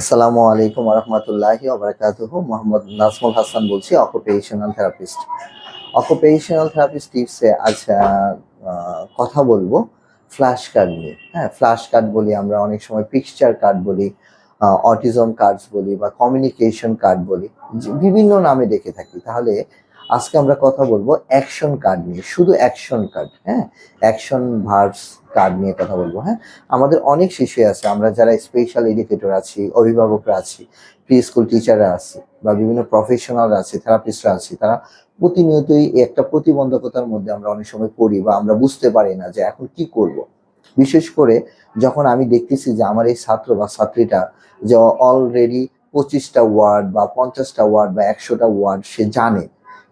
আসসালামু আলাইকুম রহমতুল্লাহি আবরাকাতুহ মোহাম্মদ নাজমুল হাসান বলছি অকুপেশনাল থেরাপিস্ট অকুপেশনাল থেরাপিস্ট টিপসে আজ কথা বলব ফ্ল্যাশ কার্ড নিয়ে। হ্যাঁ ফ্ল্যাশ কার্ড বলি আমরা অনেক সময় পিকচার কার্ড বলি অটিজম কার্ডস বলি বা কমিউনিকেশন কার্ড বলি। বিভিন্ন নামে ডেকে থাকি। তাহলে আজকে আমরা কথা বলব অ্যাকশন কার্ড নিয়ে, শুধু অ্যাকশন কার্ড হ্যাঁ? অ্যাকশন ভার্বস কার্ড নিয়ে কথা বলব হ্যাঁ? আমাদের অনেক শিশু আছে, আমরা যারা স্পেশাল এডুকেটর আছি, অভিভাবকরা আছি প্রি স্কুল টিচাররা আছি, বা বিভিন্ন প্রফেশনালরা আছে থেরাপিস্টরা আছি, তারা প্রতিনিয়তই একটা প্রতিবন্ধকতার মধ্যে আমরা অনেক সময় পড়ি বা আমরা বুঝতে পারি না যে এখন কি করব। বিশেষ করে যখন আমি দেখতেছি যে আমার এই ছাত্র বা ছাত্রীটা যে অলরেডি পঁচিশটা ওয়ার্ড বা পঞ্চাশটা ওয়ার্ড বা একশোটা ওয়ার্ড সে জানে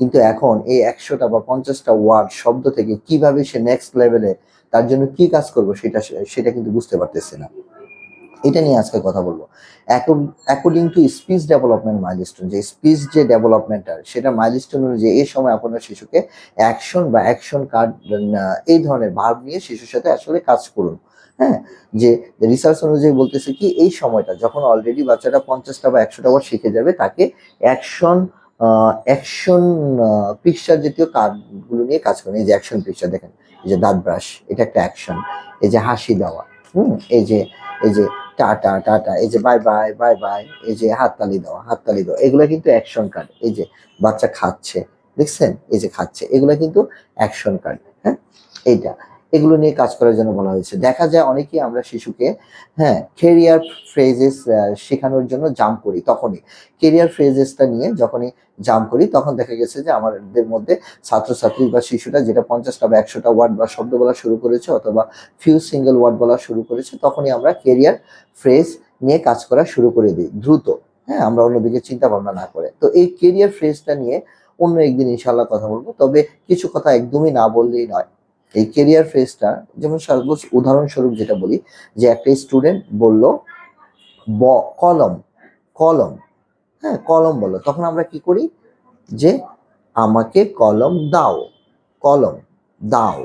কিন্তু এখন এই একশোটা বা পঞ্চাশটা ওয়ার্ড শব্দ থেকে কীভাবে সে নেক্সট লেভেলে তার জন্য কি কাজ করব সেটা সেটা কিন্তু বুঝতে পারতেছে না। এটা নিয়ে আজকে কথা বলব। According to speech development milestone যে স্পিচ যে ডেভেলপমেন্টটা সেটা মাইলস্টোন অনুযায়ী এই সময় আপনার শিশুকে অ্যাকশন বা অ্যাকশন কার্ড এই ধরনের ভাব নিয়ে শিশুর সাথে আসলে কাজ করুন। হ্যাঁ? যে রিসার্চ অনুযায়ী বলতেছে কি, এই সময়টা যখন অলরেডি বাচ্চাটা পঞ্চাশটা বা একশোটা বার শিখে যাবে, তাকে অ্যাকশন অ্যাকশন পিকচার জাতীয় কার্ডগুলো নিয়ে কাজ করেন। এই যে অ্যাকশন পিকচার দেখেন, এই যে দাঁত ব্রাশ এটা একটা অ্যাকশন এই যে হাসি দেওয়া, হুম? এই যে এই যে টাটা টাটা এই যে বাই বাই বাই বাই এই যে হাততালি দেওয়া হাততালি দেওয়া, এগুলো কিন্তু অ্যাকশন কার্ড এই যে বাচ্চা খাচ্ছে, দেখছেন? এই যে খাচ্ছে, এগুলো কিন্তু অ্যাকশন কার্ড হ্যাঁ? এইটা। এগুলো নিয়ে কাজ করার জন্য বলা হয়েছে। দেখা যায় অনেকেই আমরা শিশুকে হ্যাঁ কেরিয়ার ফ্রেজেস শেখানোর জন্য জাম্প করি তখনই। কেরিয়ার ফ্রেজেসটা নিয়ে যখনই জাম্প করি, তখন দেখা গেছে যে আমাদের মধ্যে ছাত্রছাত্রী বা শিশুরা যেটা পঞ্চাশটা বা একশোটা ওয়ার্ড বা শব্দ বলা শুরু করেছে অথবা ফিউ সিঙ্গেল ওয়ার্ড বলা শুরু করেছে, তখনই আমরা কেরিয়ার ফ্রেজ নিয়ে কাজ করা শুরু করে দিই দ্রুত। হ্যাঁ আমরা অন্যদিকে চিন্তা ভাবনা না করে। তো এই কেরিয়ার ফ্রেজটা নিয়ে অন্য একদিন ইনশাল্লাহ কথা বলব। তবে কিছু কথা একদমই না বললেই নয়। এই কেরিয়ার ফেজটা যেমন সাপোজ উদাহরণস্বরূপ যেটা বলি, যে একটা স্টুডেন্ট বলল, ব, কলম কলম হ্যাঁ কলম বলল। তখন আমরা কি করি? যে আমাকে কলম দাও কলম দাও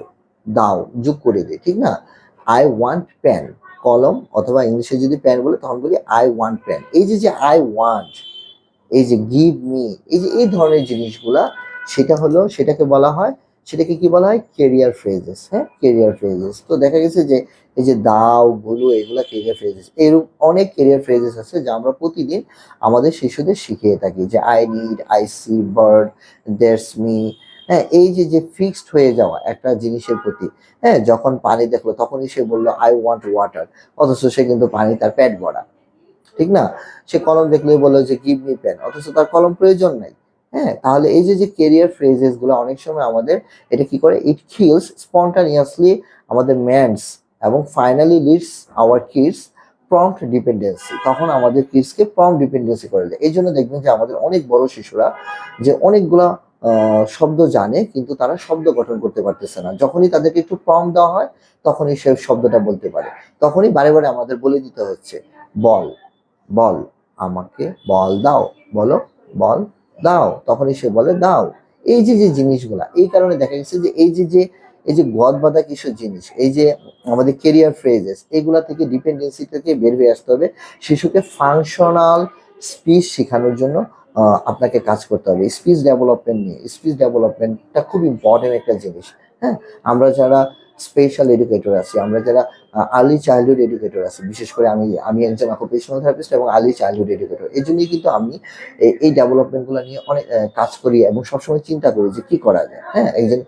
দাও, যোগ করে দিই ঠিক না? আই ওয়ান্ট পেন কলম অথবা ইংলিশে যদি পেন বলে, তখন বলি আই ওয়ান্ট পেন এই যে যে আই ওয়ান্ট এই যে গিভ মি এই যে, এই ধরনের জিনিসগুলা, সেটা হলো, সেটাকে বলা হয় সেটাকে কি বলা হয়? কেরিয়ার ফ্রেজেস হ্যাঁ? কেরিয়ার ফ্রেজেস তো দেখা গেছে যে এই যে দাও গুলো এগুলো কেরিয়ার ফ্রেজেস এরকম অনেক কেরিয়ার ফ্রেজেস আছে যা আমরা প্রতিদিন আমাদের শিশুদের শিখিয়ে থাকি। যে I need I see bird there's me হ্যাঁ এই যে যে ফিক্সড হয়ে যাওয়া একটা জিনিসের প্রতি হ্যাঁ যখন পানি দেখল, তখনই সে বলল আই ওয়ান্ট ওয়াটার অথচ সে কিন্তু পানি তার পেট ভরা। ঠিক না? সে কলম দেখলেই বলল যে গিভ মি পেন অথচ তার কলম প্রয়োজন নাই। হ্যাঁ তাহলে এই যে যে কেরিয়ার ফ্রেজেসগুলো অনেক সময় আমাদের, এটা কি করে? ইট কিলস স্পন্টানিয়াসলি আমাদের ম্যানস এবং finally leads our kids prompt dependency তখন আমাদের কিডসকে প্রম্পট ডিপেন্ডেন্সি করে দেয়। এই জন্য দেখবেন যে আমাদের অনেক বড় শিশুরা যে অনেকগুলা শব্দ জানে, কিন্তু তারা শব্দ গঠন করতে পারতেছে না। যখনই তাদেরকে একটু প্রম দেওয়া হয়, তখনই সে শব্দটা বলতে পারে। তখনই বারে বারে আমাদের বলে দিতে হচ্ছে, বল বল, আমাকে বল দাও, বলো, বল দাও। তখনই সে বলে, দাও। এই যে যে জিনিসগুলা, এই কারণে দেখা গেছে যে এই যে যে, এই যে গদ বাঁধা কিছু জিনিস, এই যে আমাদের কেরিয়ার ফ্রেজেস এগুলা থেকে ডিপেন্ডেন্সি থেকে বের হয়ে আসতে হবে শিশুকে ফাংশনাল স্পিচ শেখানোর জন্য আপনাকে কাজ করতে হবে। স্পিচ ডেভেলপমেন্ট নিয়ে স্পিচ ডেভেলপমেন্টটা খুব ইম্পর্টেন্ট একটা জিনিস হ্যাঁ? আমরা যারা স্পেশাল এডুকেটর আছি। আমরা যারা আর্লি চাইল্ডহুড এডুকেটর আছি। বিশেষ করে আমি আমি একজন অকুপেশনাল থেরাপিস্ট এবং আর্লি চাইল্ডহুড এডুকেটর এই জন্যই কিন্তু আমি এই- ডেভেলপমেন্টগুলো নিয়ে অনেক কাজ করি এবং সবসময় চিন্তা করি যে কি করা যায়। হ্যাঁ একজন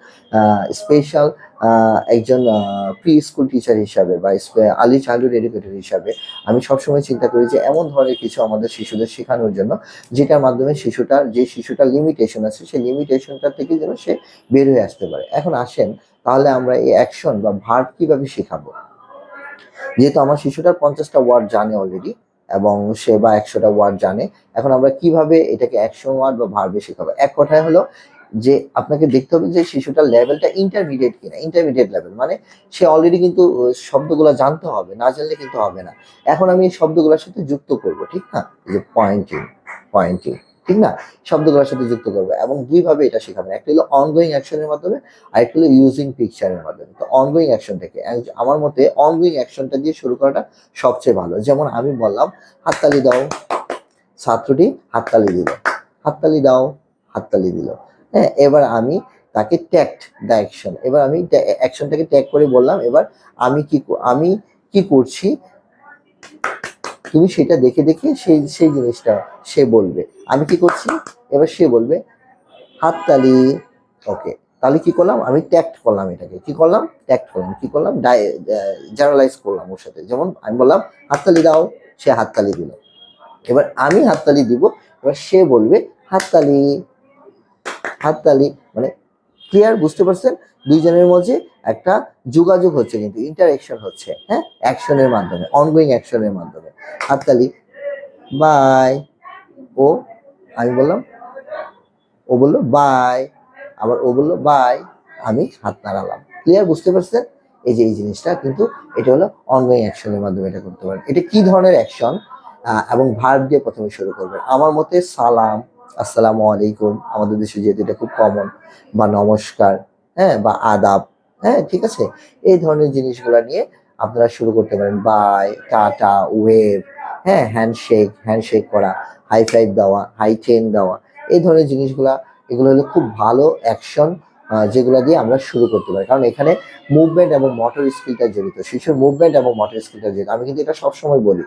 স্পেশাল একজন প্রি স্কুল টিচার হিসাবে বা আলি চাইল্ডহুড এডুকেটর হিসাবে আমি সবসময় চিন্তা করি যে এমন ধরনের কিছু আমাদের শিশুদের শেখানোর জন্য যেটার মাধ্যমে শিশুটার যে শিশুটার লিমিটেশন আছে সেই লিমিটেশনটা থেকে যেন সে বের হয়ে আসতে পারে। এখন আসেন, তাহলে আমরা এই অ্যাকশন বা ভার্ব কীভাবে শেখাবো? যেহেতু আমার শিশুটার পঞ্চাশটা ওয়ার্ড জানে অলরেডি এবং সে বা একশোটা ওয়ার্ড জানে, এখন আমরা কীভাবে এটাকে অ্যাকশন ওয়ার্ড বা ভার্বে শেখাবো? এক কথায় হলো যে আপনাকে দেখতে হবে যে শিশুটার লেভেলটা ইন্টারমিডিয়েট কিনা ইন্টারমিডিয়েট লেভেল মানে সে অলরেডি কিন্তু শব্দগুলো জানতে হবে, না জানলে কিন্তু হবে না। এখন আমি এই শব্দগুলোর সাথে যুক্ত করব, ঠিক না? যে পয়েন্টিং পয়েন্টিং ঠিক না? শব্দগুলোর সাথে যুক্ত করবে এবং দুইভাবে এটা শেখাবেন একটা হলো অনগোয়িং অ্যাকশনের মাধ্যমে আর একটা হলো ইউজিং পিকচারের মাধ্যমে। তো অনগোয়িং অ্যাকশন থেকে আমার মতে অনগোয়িং অ্যাকশনটা দিয়ে শুরু করাটা সবচেয়ে ভালো। যেমন আমি বললাম, হাততালি দাও, ছাত্রটি হাততালি দিল, হাততালি দাও, হাততালি দিল। হ্যাঁ এবার আমি তাকে ট্যাক্ট দ্য অ্যাকশন এবার আমি অ্যাকশনটাকে ট্যাগ করে বললাম, এবার আমি কি আমি কি করছি? তুমি সেটা দেখে দেখে সেই সেই জিনিসটা সে বলবে। আমি কি করছি? এবার সে বলবে হাততালি ওকে তাহলে কি করলাম? আমি ট্যাক্ট করলাম এটাকে। কি করলাম? ট্যাক্ট করলাম। কি করলাম? জেনারেলাইজ করলাম ওর সাথে। যেমন আমি বললাম হাততালি দাও। সে হাততালি দিল। এবার আমি হাততালি দিব। এবার সে বলবে হাততালি হাততালি মানে ক্লিয়ার বুঝতে পারছেন? দুইজনের মধ্যে একটা যোগাযোগ হচ্ছে কিন্তু ইন্টারাকশন হচ্ছে হ্যাঁ? অ্যাকশনের মাধ্যমে অনগোয়িং অ্যাকশনের মাধ্যমে। হাততালি বাই ও, আমি বললাম, ও বলল বাই আবার ও বলল বাই আমি হাত নাড়ালাম। ক্লিয়ার বুঝতে পারছেন? এই যে, এই জিনিসটা কিন্তু এটা হলো অনগোয়িং অ্যাকশনের মাধ্যমে এটা করতে পারেন। এটা কি ধরনের অ্যাকশন এবং ভার্ব দিয়ে প্রথমে শুরু করবেন। আমার মতে সালাম আসসালামু আলাইকুম। আমাদের দেশে যেহেতু এটা খুব কমন বা নমস্কার হ্যাঁ বা আদাব হ্যাঁ ঠিক আছে? এই ধরনের জিনিসগুলো নিয়ে আপনারা শুরু করতে পারেন। বাই, টাটা, ওয়েভ হ্যাঁ হ্যান্ডশেক হ্যান্ডশেক করা, হাই ফাইভ দেওয়া, হাই চেন দেওয়া, এই ধরনের জিনিসগুলা, এগুলো হলো খুব ভালো অ্যাকশন যেগুলো দিয়ে আমরা শুরু করতে পারি। কারণ এখানে মুভমেন্ট এবং মোটর স্কিলটা জড়িত। শিশুর মুভমেন্ট এবং মোটর স্কিলটা জড়িত। আমি কিন্তু এটা সবসময় বলি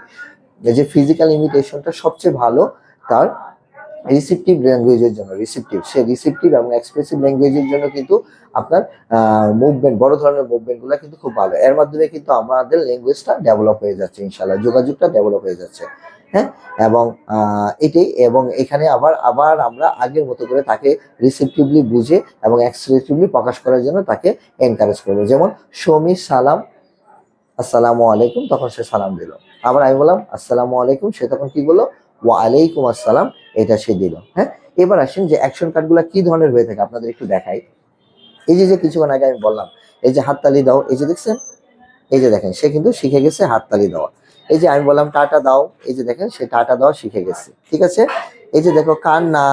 যে ফিজিক্যাল ইমিটেশনটা সবচেয়ে ভালো, তার রিসিপটিভ ল্যাঙ্গুয়েজের জন্য রিসিপটিভ সে রিসিপটিভ এবং এক্সপ্রেসিভ ল্যাঙ্গুয়েজের জন্য কিন্তু আপনার মুভমেন্ট বড় ধরনের মুভমেন্টগুলো কিন্তু খুব ভালো। এর মাধ্যমে কিন্তু আমাদের ল্যাঙ্গুয়েজটা ডেভেলপ হয়ে যাচ্ছে ইনশাল্লাহ যোগাযোগটা ডেভেলপ হয়ে যাচ্ছে হ্যাঁ? এবং এটাই, এবং এখানে আবার আবার আমরা আগের মতো করে তাকে রিসিপটিভলি বুঝে এবং এক্সপ্রেসিভলি প্রকাশ করার জন্য তাকে এনকারেজ করব। যেমন, সমি, সালাম, আসসালামু আলাইকুম, তখন সে সালাম দিল। আবার আমি বললাম, আসসালামু আলাইকুম, সে তখন কি বলল? ওয়া আলাইকুম আসসালাম এটা সে দিল হ্যাঁ এবার আসেন যে অ্যাকশন কার্ডগুলো কি ধরনের হয়ে থাকে আপনাদের একটু দেখাই এই যে যে কিছুক্ষণ আগে আমি বললাম এই যে হাততালি দাও এই যে দেখছেন এই যে দেখেন সে কিন্তু শিখে গেছে হাততালি দেওয়া এই যে আমি বললাম টাটা দাও এই যে দেখেন সে টাটা দেওয়া শিখে গেছে ঠিক আছে এই যে দেখো কান্না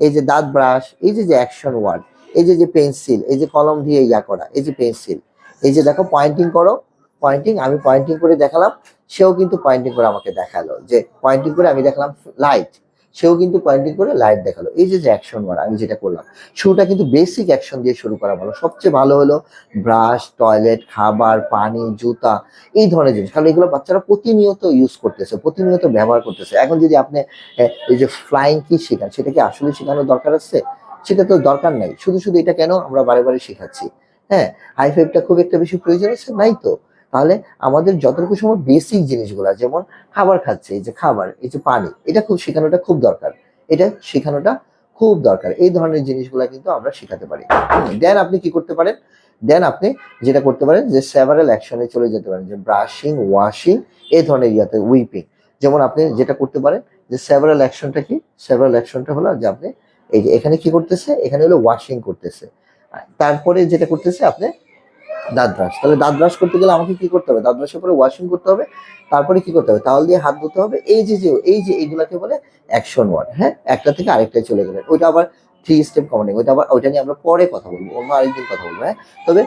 এই যে দাঁত ব্রাশ এই যে যে অ্যাকশন ওয়ার্ড এই যে যে পেন্সিল এই যে কলম দিয়ে ইয়া করা এই যে পেন্সিল এই যে দেখো পয়েন্টিং করো পয়েন্টিং আমি পয়েন্টিং করে দেখালাম সেও কিন্তু পয়েন্টিং করে আমাকে দেখাল যে পয়েন্টিং করে আমি দেখালাম লাইট সেও কিন্তু পয়েন্টিং করে লাইট দেখাল। এই যে যে অ্যাকশন ওয়ার্ড আমি যেটা করলাম, শুরুটা কিন্তু বেসিক অ্যাকশন দিয়ে শুরু করা ভালো। সবচেয়ে ভালো হলো ব্রাশ টয়লেট খাবার, পানি, জুতা, এই ধরনের জিনিস। কারণ এগুলো বাচ্চারা প্রতিনিয়ত ইউজ করতেছে, প্রতিনিয়ত ব্যবহার করতেছে। এখন যদি আপনি এই যে ফ্লাইং কি শেখান, সেটা কি আসলে শেখানোর দরকার আছে? সেটা তো দরকার নাই। শুধু শুধু এটা কেন আমরা বারে বারে শেখাচ্ছি? হ্যাঁ হাই ফাইভটা খুব একটা বেশি প্রয়োজন আছে? নাই তো। তাহলে আমাদের যতটুকু সময় বেসিক জিনিসগুলা, যেমন খাবার খাচ্ছে, এই যে খাবার, এই যে পানি, এটা খুব শেখানোটা খুব দরকার। এটা শেখানোটা খুব দরকার। এই ধরনের জিনিসগুলা কিন্তু আমরা শেখাতে পারি। দেন আপনি কি করতে পারেন? দেন আপনি যেটা করতে পারেন যে সেভারাল অ্যাকশনে চলে যেতে পারেন, যে ব্রাশিং ওয়াশিং এই ধরনের ইয়াতে উইপিং যেমন আপনি যেটা করতে পারেন যে সেভারাল অ্যাকশনটা কি? সেভারাল অ্যাকশনটা হলো যে আপনি এই যে এখানে কি করতেছে? এখানে হলো ওয়াশিং করতেছে। তারপরে যেটা করতেছে, আপনি দাঁত ব্রাশ তাহলে দাঁত ব্রাশ করতে গেলে আমাকে কি করতে হবে? দাঁত ব্রাশের পরে ওয়াশিং করতে হবে, তারপরে কি করতে হবে? তাহলে দিয়ে হাত ধুতে হবে। এই যে যে, এই যে, এইগুলাকে বলে অ্যাকশন ওয়ার্ড হ্যাঁ? একটা থেকে আরেকটায় চলে গেলেন। ওইটা আবার থ্রি স্টেপ কমান্ডিং ওইটা আবার, ওইটা নিয়ে আমরা পরে কথা বলব, অন্য আরেকদিন কথা বলব হ্যাঁ? তবে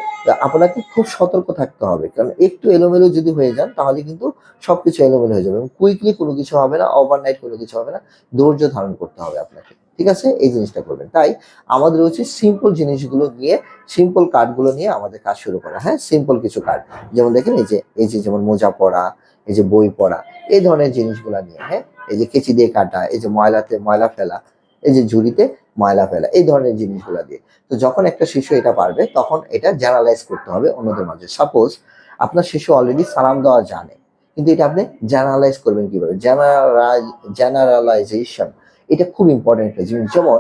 আপনাকে খুব সতর্ক থাকতে হবে, কারণ একটু এলোমেলো যদি হয়ে যান, তাহলে কিন্তু সবকিছু এলোমেলো হয়ে যাবে এবং কুইকলি কোনো কিছু হবে না ওভারনাইট কোনো কিছু হবে না, ধৈর্য ধারণ করতে হবে আপনাকে। ঠিক আছে? এই জিনিসটা করবেন। তাই আমাদের উচিত সিম্পল জিনিসগুলো নিয়ে সিম্পল কার্ডগুলো নিয়ে আমাদের কাজ শুরু করা। হ্যাঁ? সিম্পল কিছু কার্ড যেমন দেখেন এই যে এই যে যেমন মোজা পড়া এই যে বই পড়া এই ধরনের জিনিসগুলো নিয়ে হ্যাঁ? এই যে কেচি দিয়ে কাটা, এই যে ময়লাতে ময়লা ফেলা, এই যে ঝুড়িতে ময়লা ফেলা, এই ধরনের জিনিসগুলো দিয়ে। তো যখন একটা শিশু এটা পারবে, তখন এটা জেনারেলাইজ করতে হবে অন্যদের মাঝে। সাপোজ আপনার শিশু অলরেডি সালাম দেওয়া জানে, কিন্তু এটা আপনি জেনারেলাইজ করবেন কীভাবে? জেনারেল জেনারেলাইজেশন এটা খুব ইম্পর্টেন্ট একটা জিনিস। যেমন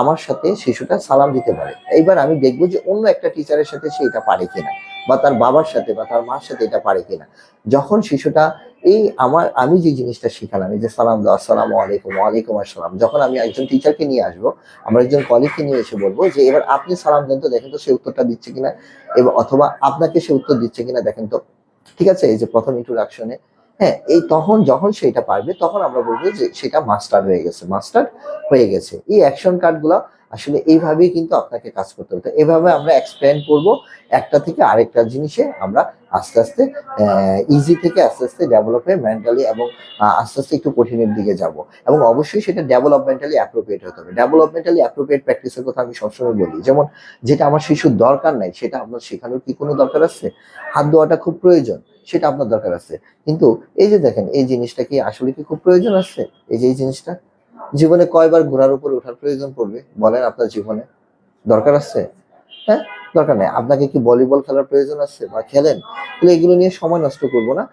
আমার সাথে শিশুটা সালাম দিতে পারে। এইবার আমি দেখব যে অন্য একটা টিচারের সাথে সে এটা পারে কিনা, বা তার বাবার সাথে বা তার মার সাথে এটা পারে কিনা। যখন শিশুটা এই আমার, আমি যে জিনিসটা শিখালাম, এই যে সালাম দাও, আসসালামু আলাইকুম, ওয়ালাইকুম আসসালাম, যখন আমি একজন টিচারকে নিয়ে আসব, আমরা একজন কলিগকে নিয়ে এসে বলব যে এবার আপনি সালাম দেন তো, দেখেন তো সে উত্তরটা দিচ্ছে কিনা, এবং, অথবা আপনাকে সে উত্তর দিচ্ছে কিনা, দেখেন তো। ঠিক আছে? এই যে প্রথম ইন্ট্রোডাকশনে হ্যাঁ এই তখন যখন সেটা পারবে, তখন আমরা বলব যে সেটা মাস্টার হয়ে গেছে মাস্টার হয়ে গেছে। এই অ্যাকশন কার্ডগুলো আসলে এইভাবেই কিন্তু আপনাকে কাজ করতে হবে। এভাবে আমরা এক্সপ্লেন করব একটা থেকে আরেকটা জিনিসে আমরা আস্তে আস্তে ইজি থেকে আস্তে আস্তে ডেভেলপ হয়ে মেন্টালি এবং আস্তে আস্তে একটু কঠিনের দিকে যাব। এবং অবশ্যই সেটা ডেভেলপমেন্টালি অ্যাপ্রোপ্রিয়েট হতে হবে। ডেভেলপমেন্টালি অ্যাপ্রোপ্রিয়েট প্র্যাকটিসের কথা আমি সবসময় বলি। যেমন যেটা আমার শিশুর দরকার নাই, সেটা আপনার শেখানোর কি কোনো দরকার আছে? হাত ধোয়াটা খুব প্রয়োজন, সেটা আপনার দরকার আছে। কিন্তু এই যে দেখেন, এই জিনিসটা কি আসলে কি খুব প্রয়োজন আছে? এই যে, এই জিনিসটা জীবনে কয়বার ঘোড়ার উপরে ওঠার প্রয়োজন পড়বে? বলেন আপনার জীবনে। দরকার আছে? হ্যাঁ? দরকার নেই। আপনাকে কি ভলিবল খেলার প্রয়োজন আছে বা খেলেন? তাহলে এগুলো নিয়ে সময় নষ্ট করব না।